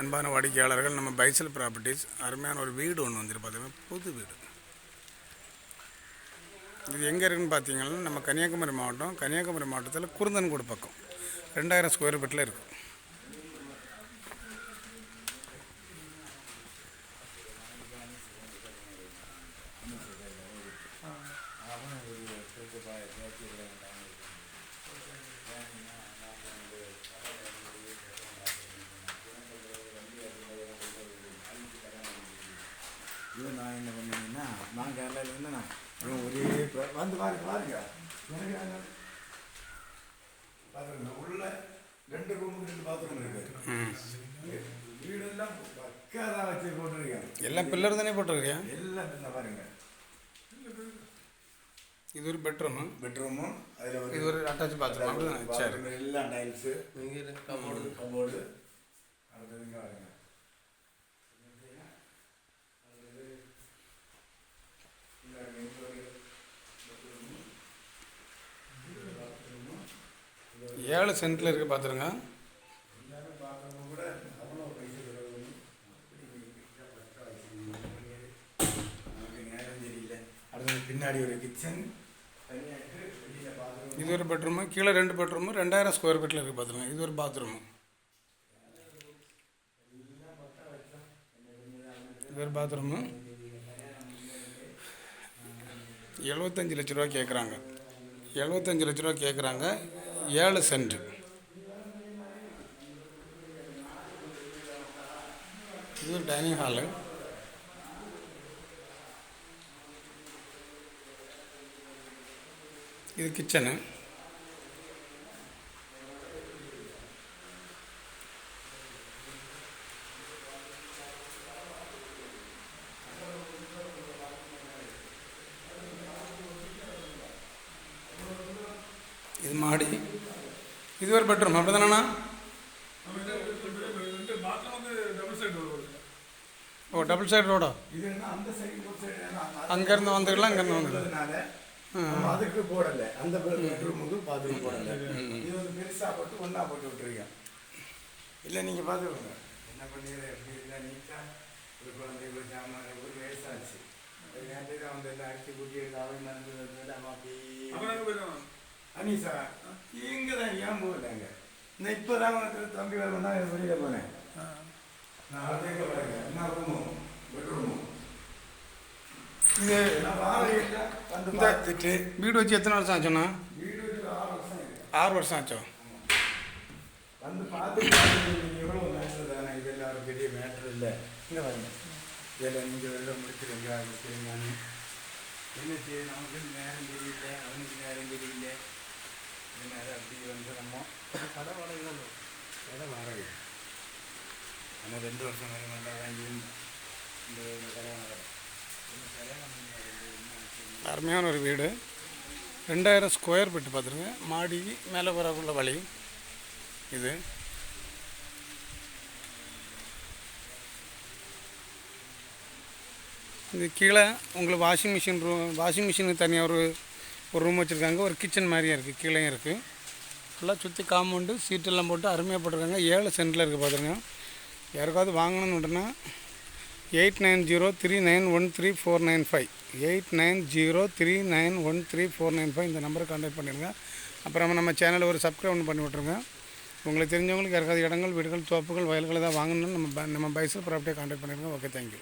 அன்பான வாடிக்கையாளர்கள் நம்ம பைசல் ப்ராப்பர்ட்டிஸ் அருமையான ஒரு வீடு ஒன்று வந்துட்டு பார்த்தீங்கன்னா புது வீடு. இது எங்கே இருக்குன்னு பார்த்தீங்கன்னா நம்ம கன்னியாகுமரி மாவட்டம் கன்னியாகுமரி மாவட்டத்தில் குருந்தன்கூடு பக்கம். ரெண்டாயிரம் ஸ்கொயர் ஃபீட்டில் இருக்குது இது நான் என்ன பண்ணீங்கன்னா நான் கேரளாவில் இருந்தேன்னா இவன் ஒரே வந்து பாருங்க பாருங்க. எனக்கு பாருங்க உள்ள ரெண்டு ரூம் ரெண்டு பாத்ரூம் இருக்கு. வீடெல்லாம் பக்காதான் வச்சு போட்டுருக்கேன் எல்லாம் பில்லர் தானே போட்டிருக்கியா? எல்லாம் இந்த பாருங்க. இது ஒரு பெட்ரூமு பெட்ரூமும் அதில் இது ஒரு அட்டாச் பாத்ரூம் எல்லாம் டைல்ஸு கமோடு கபோர்டு அடுத்தது இங்க பாருங்க ஏழு சென்ட்டில் இருக்குது பார்த்துருங்க பின்னாடி ஒரு கிச்சன் இது ஒரு பெட்ரூமு கீழே ரெண்டு பெட்ரூமு ரெண்டாயிரம் ஸ்கொயர் ஃபீட்டில் இருக்குது பார்த்துருங்க இது ஒரு பாத்ரூமு இது ஒரு பாத்ரூமு எழுபத்தஞ்சு லட்ச ரூபா கேட்குறாங்க எழுபத்தஞ்சு லட்ச ரூபா கேட்குறாங்க ஏழு சென்று இது டைனிங் ஹாலு. இது கிச்சனு. இது மாடி. இது ஒரு பெட்ரூம். அப்படி தானேண்ணா ஓ டபுள் சைடு ரோடா இது என்ன அந்த சைடு ஒரு சைடு அங்கேருந்து வந்துக்கலாம் உள்ளதுனால நம்ம அதுக்கு போடல. அந்த பெட்ரூமுக்கு பாத்ரூம் போடல. இது வந்து பெருசா போட்டு ஒண்ணா போட்டு விட்டுருக்கேன் இல்ல நீங்க பாத்துக்கோங்க என்ன பண்ணீங்க எப்படி இருந்தா நீட்டா ஒரு குழந்தை ஒரு ஜாமான் ஒரு வயசாச்சு. ஒரு நேரத்துக்கு வந்து எல்லாம் அடிச்சு கூட்டி எடுத்து அவன் நடந்தது நம்ம அப்படி அனீசா இங்க தான் ஏன் போகலங்க நான் இப்போதான் வந்து தம்பி வரணும்னா வெளியில போனேன். நான் அடுத்த பாருங்க என்ன ரூமும் பெட்ரூமும் இது இந்த- வீடு வச்சு எத்தனை வருஷம் ஆச்சுண்ணா வீடு ஆறு வருஷம். ஆறு வருஷம் ஆச்சோ? வந்து நீங்கள் எவ்வளோ மேட்ரு தானே? இதெல்லாம் ஒரு பெரிய மேட்ரு இல்லை. இங்கே வரீங்க இதில் நீங்கள் வெள்ளம் முடிச்சிருங்க. முடிச்சிருங்கன்னு என்ன செய்ய? நமக்கு நேரம் தெரியல. அவனுக்கு நேரம் தெரியல. நம்ம கடை வாடகை தான் கடை வாடகை நம்ம ரெண்டு வருஷம் வரை நல்லா வாங்கி இந்த கடை இந்த கல்யாணம் பண்ணி அருமையான ஒரு வீடு. ரெண்டாயிரம் ஸ்கொயர் ஃபீட் பார்த்துருங்க. மாடி மேலே வரக்குள்ள வழி. இது. இது கீழே உங்களுக்கு வாஷிங் மிஷின் ரூம் வாஷிங் மிஷினுக்கு தனியாக ஒரு ஒரு ரூம் வச்சுருக்காங்க. ஒரு கிச்சன் மாதிரியே இருக்குது கீழேயும் இருக்குது ஃபுல்லாக சுற்றி காம்பவுண்டு சீட்டெல்லாம் போட்டு அருமையாக போட்டிருக்காங்க. ஏழு சென்டில் இருக்குது பார்த்துருங்க. யாருக்காவது வாங்கணும்னுட்டுனா eight nine zero three nine one three four nine five. Eight nine zero three nine one three four nine five இந்த நம்பரை கான்டாக்ட் பண்ணிடுங்க அப்புறம் நம்ம சேனலை ஒரு சப்ஸ்கிரைப் ஒன்று பண்ணி விட்ருங்க உங்களுக்கு தெரிஞ்சவங்களுக்கு யாருக்காவது இடங்கள் வீடுகள் தோப்புகள் வயல்கள் தான் வாங்கணும்னு நம்ம நம்ம பைசல் ப்ராப்பர்ட்டியை கான்டாக்ட் பண்ணிடுங்க ஓகே தேங்க்யூ